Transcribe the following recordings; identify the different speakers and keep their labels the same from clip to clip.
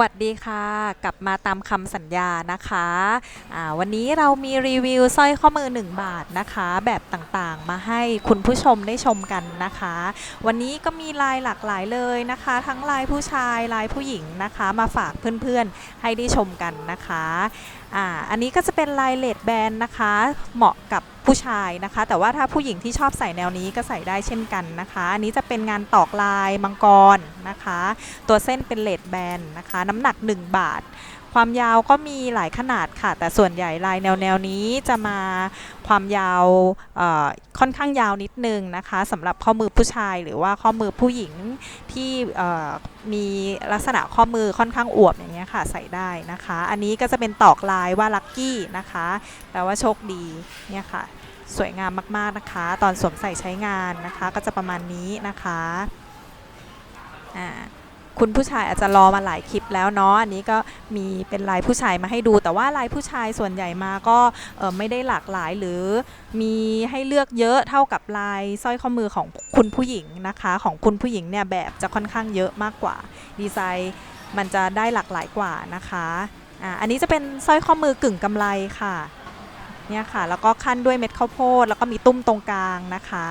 Speaker 1: วัสดีค่ะ กลับมาตามคำสัญญานะคะอ่าวันนี้เรามีรีวิวสร้อยข้อมือ 1 บาทนะคะ แบบต่างๆ มาให้คุณผู้ชมได้ชมกันนะคะ วันนี้ก็มีลายหลากหลายเลยนะคะ ทั้งลายผู้ชายลายผู้หญิงนะคะ มาฝากเพื่อนๆให้ได้ชมกันนะคะออันนี้ก็จะเป็นลายเลดแบนนะคะ เหมาะกับ ผู้ชายนะคะ แต่ว่าถ้าผู้หญิงที่ชอบใส่แนวนี้ก็ใส่ได้เช่นกันนะคะอันนี้จะเป็นงานตอกลายมังกรนะคะ ตัวเส้นเป็นเลดแบนนะคะ น้ำหนัก 1 บาท ความยาวก็มีหลายขนาดค่ะ แต่ส่วนใหญ่ลายแนวแนวนี้จะมาความยาวค่อนข้างยาวนิดนึงนะคะสำหรับข้อมือผู้ชายหรือว่าข้อมือผู้หญิงที่มีลักษณะข้อมือค่อนข้างอวบอย่างเงี้ยค่ะใส่ได้นะคะ อันนี้ก็จะเป็นตอกลายว่าลัคกี้นะคะแปลว่าโชคดีเนี่ยค่ะ สวยงามมากๆนะคะ ตอนสวมใส่ใช้งานนะคะ ก็จะประมาณนี้นะคะอ่า คุณผู้ชายอาจจะรอมาหลายคลิปแล้วเนาะอันนี้ก็มีเป็นลายผู้ชายมาให้ดู แต่ว่าลายผู้ชายส่วนใหญ่มาก็ไม่ได้หลากหลายหรือมีให้เลือกเยอะเท่ากับลายสร้อยข้อมือของคุณผู้หญิงนะคะ ของคุณผู้หญิงเนี่ยแบบจะค่อนข้างเยอะมากกว่า ดีไซน์มันจะได้หลากหลายกว่านะคะอ่าอันนี้จะเป็นสร้อยข้อมือกึ่งกำไลค่ะ เนี่ยค่ะ แล้วก็ขั้นด้วยเม็ดข้าวโพด แล้วก็มีตุ้มตรงกลางนะคะ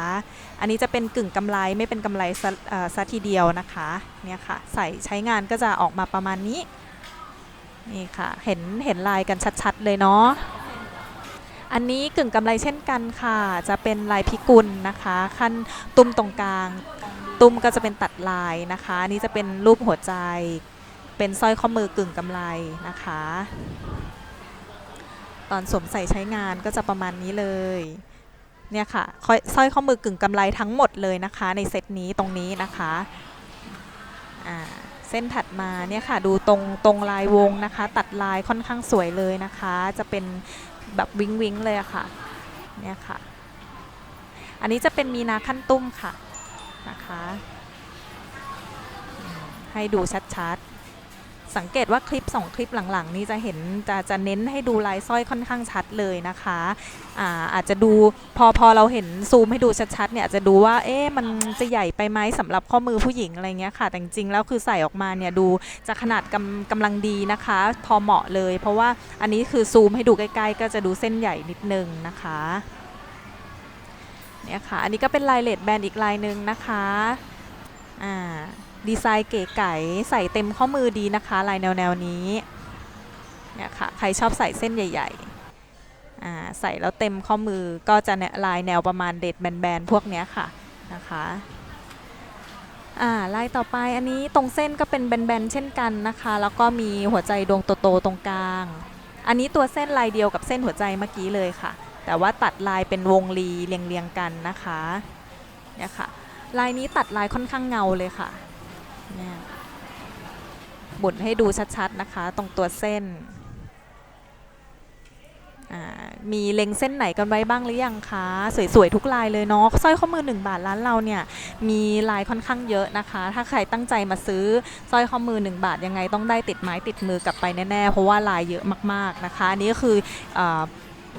Speaker 1: อันนี้จะเป็นกึ่งกำไรไม่เป็นกำไรซะทีเดียวนะคะเนี่ยค่ะใส่ใช้งานก็จะออกมาประมาณนี้นี่ค่ะเห็นเห็นลายกันชัดๆเลยเนาะอันนี้กึ่งกำไรเช่นกันค่ะ จะเป็นลายพิกุลนะคะ ขั้นตุ้มตรงกลาง ตุ้มก็จะเป็นตัดลายนะคะนนี้จะเป็นรูปหัวใจ เป็นสร้อยข้อมือกึ่งกำไรนะคะ ตอนสวมใส่ใช้งานก็จะประมาณนี้เลย เนี่ยค่ะค่อยสร้อยข้อมือกึ่งกำไรทั้งหมดเลยนะคะ ในเซตนี้ตรงนี้นะคะเส้นถัดมาเนี่ยค่ะดูตรงตรงลายวงนะคะ ตัดลายค่อนข้างสวยเลยนะคะ จะเป็นแบบวิงวิงเลยค่ะเนี่ยค่ะ อันนี้จะเป็นมีนาขั้นตุ้มค่ะนะคะ ให้ดูชัดๆ สังเกตว่าคลิป 2 คลิปหลังๆ นี้จะเห็นจะจะเน้นให้ดูลายสร้อยค่อนข้างชัดเลยนะคะอ่าอาจจะดูพอพอเราเห็นซูมให้ดูชัดๆเนี่ยจะดูว่าเอ๊ะมันจะใหญ่ไปไหมสำหรับข้อมือผู้หญิงอะไรเงี้ยค่ะ แต่จริงๆแล้วคือใส่ออกมาเนี่ยดูจะขนาดกำกำลังดีนะคะ พอเหมาะเลย เพราะว่าอันนี้คือซูมให้ดูใกล้ๆ ก็จะดูเส้นใหญ่นิดนึงนะคะเนี่ยค่ะอันนี้ก็เป็นลายเลดแบนอีกลายหนึ่งนะคะอ่า ดีไซน์เก๋ไก๋ใส่เต็มข้อมือดีนะคะ ลายแนวแนวนี้เนี่ยค่ะใครชอบใส่เส้นใหญ่ๆอ่าใส่แล้วเต็มข้อมือก็จะเนี่ยลายแนวประมาณเด็ดแบนๆพวกเนี้ยค่ะนะคะอ่าลายต่อไปอันนี้ตรงเส้นก็เป็นแบนๆเช่นกันนะคะ แล้วก็มีหัวใจดวงโตๆตรงกลาง อันนี้ตัวเส้นลายเดียวกับเส้นหัวใจเมื่อกี้เลยค่ะ แต่ว่าตัดลายเป็นวงรีเรียงๆกันนะคะเนี่ยค่ะลายนี้ตัดลายค่อนข้างเงาเลยค่ะ เนี่ยบุนให้ดูชัดๆนะคะ ตรงตัวเส้น มีเล็งเส้นไหนกันไว้บ้างหรือยังคะ สวยๆ ทุกลายเลยเนาะสร้อยข้อมือ 1 บาทร้านเราเนี่ย มีลายค่อนข้างเยอะนะคะ ถ้าใครตั้งใจมาซื้อสร้อยข้อมือ 1 บาทยังไงต้องได้ติดไม้ติดมือกลับไปแน่ๆ เพราะว่าลายเยอะมากๆนะคะ อันนี้ก็คืออ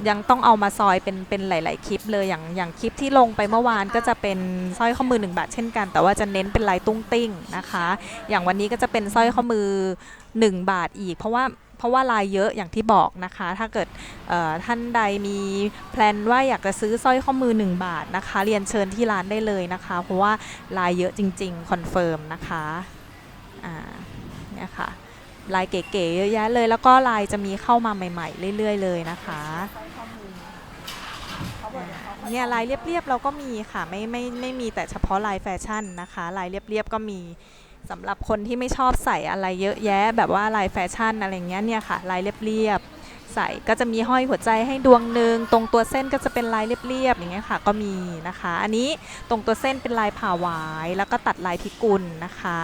Speaker 1: ยังต้องเอามาซอยเป็นเป็นหลาย ๆ คลิปเลยอย่างอย่างคลิปที่ลงไปเมื่อวานก็จะเป็นสร้อยข้อมือ 1 บาทเช่นกัน แต่ว่าจะเน้นเป็นลายตุ้งติ้งนะคะ อย่างวันนี้ก็จะเป็นสร้อยข้อมือ 1 บาทอีก เพราะว่าเพราะว่าลายเยอะอย่างที่บอกนะคะ ถ้าเกิดเอ่อท่านใดมีแพลนว่าอยากจะซื้อสร้อยข้อมือ 1 บาทนะคะ เรียนเชิญที่ร้านได้เลยนะคะ เพราะว่าลายเยอะจริง ๆ คอนเฟิร์มนะคะอ่าเนี่ยค่ะ ลายเก๋ๆเยอะแยะเลย แล้วก็ลายจะมีเข้ามาใหม่ๆ เรื่อย ๆ เลยนะคะเนี่ยลายเรียบๆเราก็มีค่ะไม่ไม่ไม่มีแต่เฉพาะลายแฟชั่นนะคะลายเรียบๆก็มีสำหรับคนที่ไม่ชอบใส่อะไรเยอะแยะ แบบว่าลายแฟชั่นอะไรเงี้ยเนี่ยค่ะลายเรียบๆใส่ก็จะมีห้อยหัวใจให้ดวงหนึ่งตรงตัวเส้นก็จะเป็นลายเรียบๆอย่างเงี้ยค่ะก็มีนะคะ อันนี้ตรงตัวเส้นเป็นลายผ่าหวาย แล้วก็ตัดลายพิกุลนะคะ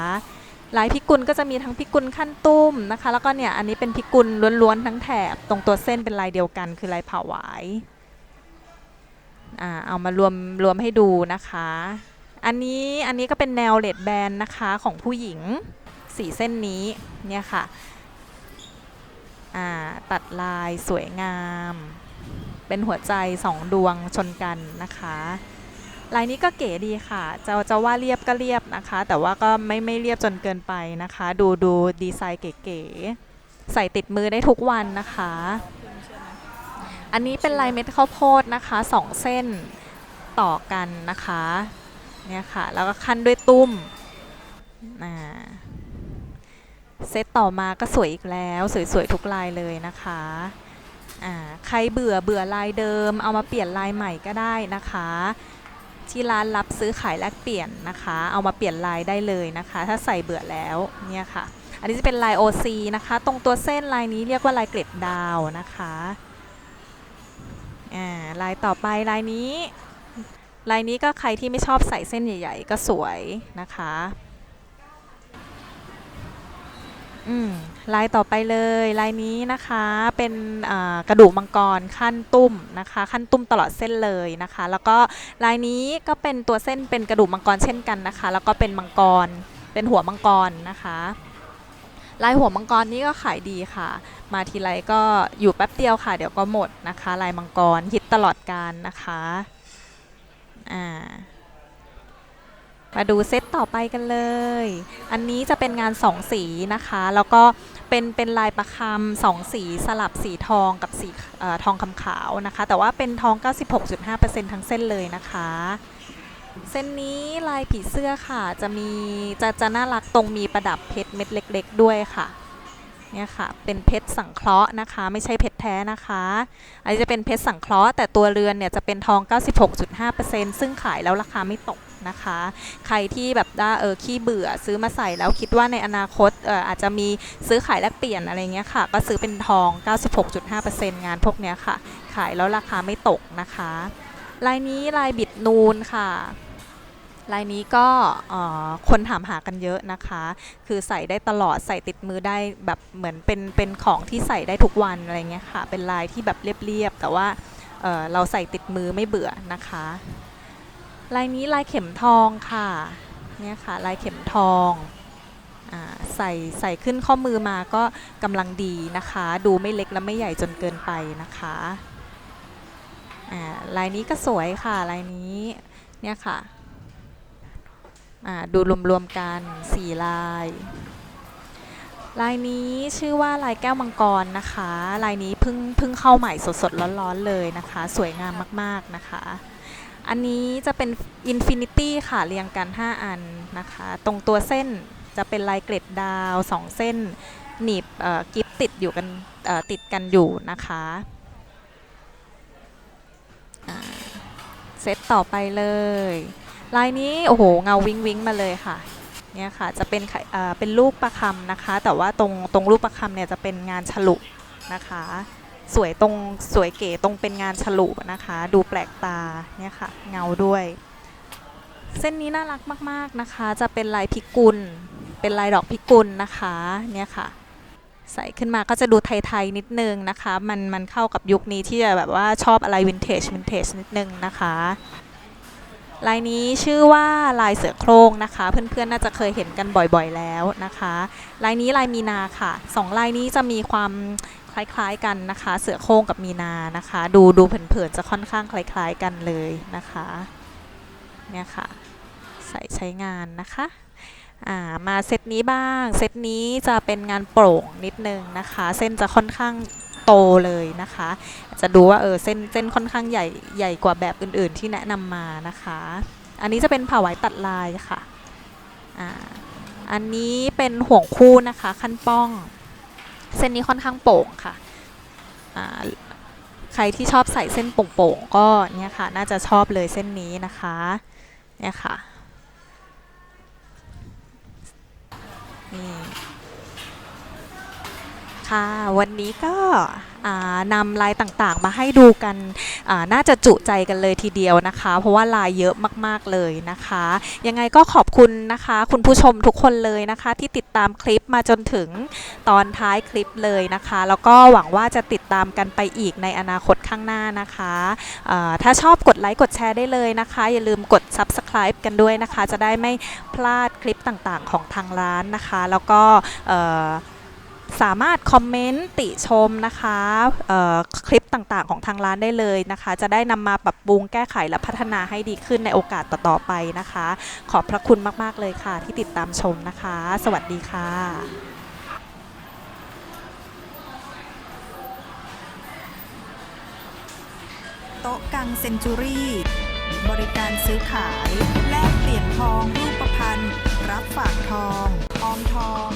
Speaker 1: ลายพิกุลก็จะมีทั้งพิกุลขั้นตุ้มนะคะ แล้วก็เนี่ยอันนี้เป็นพิกุลล้วนๆทั้งแถบ ตรงตัวเส้นเป็นลายเดียวกัน คือลายผ่าหวายอ่าเอามารวมรวมให้ดูนะคะ อันนี้อันนี้ก็เป็นแนวเลดแบนนะคะของผู้หญิงสีเส้นนี้เนี่ยค่ะอ่าตัดลายสวยงาม เป็นหัวใจสองดวงชนกันนะคะ ลายนี้ก็เก๋ดีค่ะ จะจะว่าเรียบก็เรียบนะคะ แต่ว่าก็ไม่ไม่เรียบจนเกินไปนะคะ ดูดูดีไซน์เก๋ๆ ใส่ติดมือได้ทุกวันนะคะ อันนี้เป็นลายเม็ดข้าวโพดนะคะสองเส้นต่อกันนะคะ เนี่ยค่ะ แล้วก็ขั้นด้วยตุ้มอ่าเซตต่อมาก็สวยอีกแล้ว สวยๆทุกลายเลยนะคะอ่าใครเบื่อเบื่อลายเดิม เอามาเปลี่ยนลายใหม่ก็ได้นะคะ ที่ร้านรับซื้อขายแลกเปลี่ยนนะคะ เอามาเปลี่ยนลายได้เลยนะคะ ถ้าใส่เบื่อแล้วเนี่ยค่ะ อันนี้จะเป็นลาย OC นะคะ ตรงตัวเส้นลายนี้เรียกว่าลายเกล็ดดาวนะคะอ่าลายต่อไปลายนี้ ลายนี้ก็ใครที่ไม่ชอบใส่เส้นใหญ่ ๆ ก็สวยนะคะ อืม ลายต่อไปเลยลายนี้นะคะเป็นกระดูกมังกรขั้นตุ้มนะคะขั้นตุ้มตลอดเส้นเลยนะคะ แล้วก็ลายนี้ก็เป็นตัวเส้นเป็นกระดูกมังกรเช่นกันนะคะ แล้วก็เป็นมังกรเป็นหัวมังกรนะคะลายหัวมังกรนี้ก็ขายดีค่ะ มาทีไรก็อยู่แป๊บเดียวค่ะ เดี๋ยวก็หมดนะคะ ลายมังกรฮิตตลอดการนะคะอ่า มาดูเซตต่อไปกันเลย อันนี้จะเป็นงานสองสีนะคะ แล้วก็เป็นเป็นลายประคำสองสีสลับสีทองกับสีออทองคำขาวนะคะ แต่ว่าเป็นทอง 96.5%ทั้งเส้นเลยนะคะ เส้นนี้ลายผีเสื้อค่ะ จะมีจะจะน่ารักตรงมีประดับเพชรเม็ดเล็ก ๆ ด้วยค่ะ เนี่ยค่ะเป็นเพชรสังเคราะห์นะคะ ไม่ใช่เพชรแท้นะคะ อันนี้จะเป็นเพชรสังเคราะห์แต่ตัวเรือนเนี่ยจะเป็นทอง 96.5%ซึ่งขายแล้วราคาไม่ตกนะคะ ใครที่แบบว่าเออขี้เบื่อซื้อมาใส่แล้วคิดว่าในอนาคตเอออาจจะมีซื้อขายแลกเปลี่ยนอะไรเงี้ยค่ะ ก็ซื้อเป็นทอง 96.5%งานพวกเนี้ยค่ะ ขายแล้วราคาไม่ตกนะคะลายนี้ลายบิดนูนค่ะ ลายนี้ก็คนถามหากันเยอะนะคะ คือใส่ได้ตลอดใส่ติดมือได้แบบเหมือนเป็นเป็นของที่ใส่ได้ทุกวันอะไรเงี้ยค่ะ เป็นลายที่แบบเรียบๆแต่ว่าเเราใส่ติดมือไม่เบื่อนะคะ ลายนี้ลายเข็มทองค่ะเนี่ยค่ะลายเข็มทองอใส่ใส่ขึ้นข้อมือมาก็กำลังดีนะคะ ดูไม่เล็กและไม่ใหญ่จนเกินไปนะคะลายนี้ก็สวยค่ะลายนี้เนี่ยค่ะ ดูรวมๆกันสี่ลาย ลายนี้ชื่อว่าลายแก้วมังกรนะคะ ลายนี้เพิ่งเพิ่งเข้าใหม่สดๆร้อนๆเลยนะคะ สวยงามมากๆนะคะ อันนี้จะเป็น Infinity ค่ะเรียงกัน 5 อันนะคะ ตรงตัวเส้นจะเป็นลายเกล็ดดาว 2 เส้น หนีบกิฟติดอยู่กันติดกันอยู่นะคะเซตต่อไปเลย ลายนี้โอ้โหเงาวิงวิงมาเลยค่ะเนี่ยค่ะจะเป็นไข่เป็นลูกประคำนะคะ แต่ว่าตรงตรงลูกประคำเนี่ยจะเป็นงานฉลุนะคะ สวยตรงสวยเก๋ตรงเป็นงานฉลุนะคะ ดูแปลกตาเนี่ยค่ะเงาด้วย เส้นนี้น่ารักมากๆนะคะ จะเป็นลายพิกุล เป็นลายดอกพิกุลนะคะเนี่ยค่ะ ใส่ขึ้นมาก็จะดูไทยๆนิดนึงนะคะ มันมันเข้ากับยุคนี้ที่จะแบบว่าชอบอะไรวินเทจวินเทจนิดนึงนะคะ ลายนี้ชื่อว่าลายเสือโคร่งนะคะ เพื่อนๆน่าจะเคยเห็นกันบ่อยๆแล้วนะคะ ลายนี้ลายมีนาค่ะสองลายนี้จะมีความคล้ายๆกันนะคะ เสือโคร่งกับมีนานะคะ ดูดูเผินๆจะค่อนข้างคล้ายๆกันเลยนะคะเนี่ยค่ะใส่ใช้งานนะคะามาเซตนี้บ้าง เซตนี้จะเป็นงานโปร่งนิดนึงนะคะ เส้นจะค่อนข้าง โตเลยนะคะ จะดูว่าเออเส้นเส้นค่อนข้างใหญ่ใหญ่กว่าแบบอื่นๆที่แนะนำมานะคะ อันนี้จะเป็นผ้าไหวตัดลายค่ะอ่าอันนี้เป็นห่วงคู่นะคะขั้นป้อง เส้นนี้ค่อนข้างโป่งค่ะอ่าใครที่ชอบใส่เส้นโป่งๆก็เนี่ยค่ะน่าจะชอบเลยเส้นนี้นะคะเนี่ยค่ะนี่ ค่ะ วันนี้ก็นำลายต่างๆ มาให้ดูกันน่าจะจุใจกันเลยทีเดียวนะคะ เพราะว่าลายเยอะมากๆเลยนะคะ ยังไงก็ขอบคุณนะคะ คุณผู้ชมทุกคนเลยนะคะ ที่ติดตามคลิปมาจนถึงตอนท้ายคลิปเลยนะคะ แล้วก็หวังว่าจะติดตามกันไปอีกในอนาคตข้างหน้านะคะถ้าชอบกดไลค์กดแชร์ได้เลยนะคะ อย่าลืมกด subscribe กันด้วยนะคะ จะได้ไม่พลาดคลิปต่างๆ ของทางร้านนะคะ แล้วก็ สามารถคอมเมนต์ติชมนะคะคลิปต่างๆ ของทางร้านได้เลยนะคะ จะได้นำมาปรับปรุงแก้ไขและพัฒนาให้ดีขึ้นในโอกาสต่อๆไปนะคะ ขอบพระคุณมากๆเลยค่ะ ที่ติดตามชมนะคะ สวัสดีค่ะ
Speaker 2: โต๊ะกังเซนจูรี่บริการซื้อขาย แลกเปลี่ยนทองรูปพรรณรับฝากทอง ออมทอง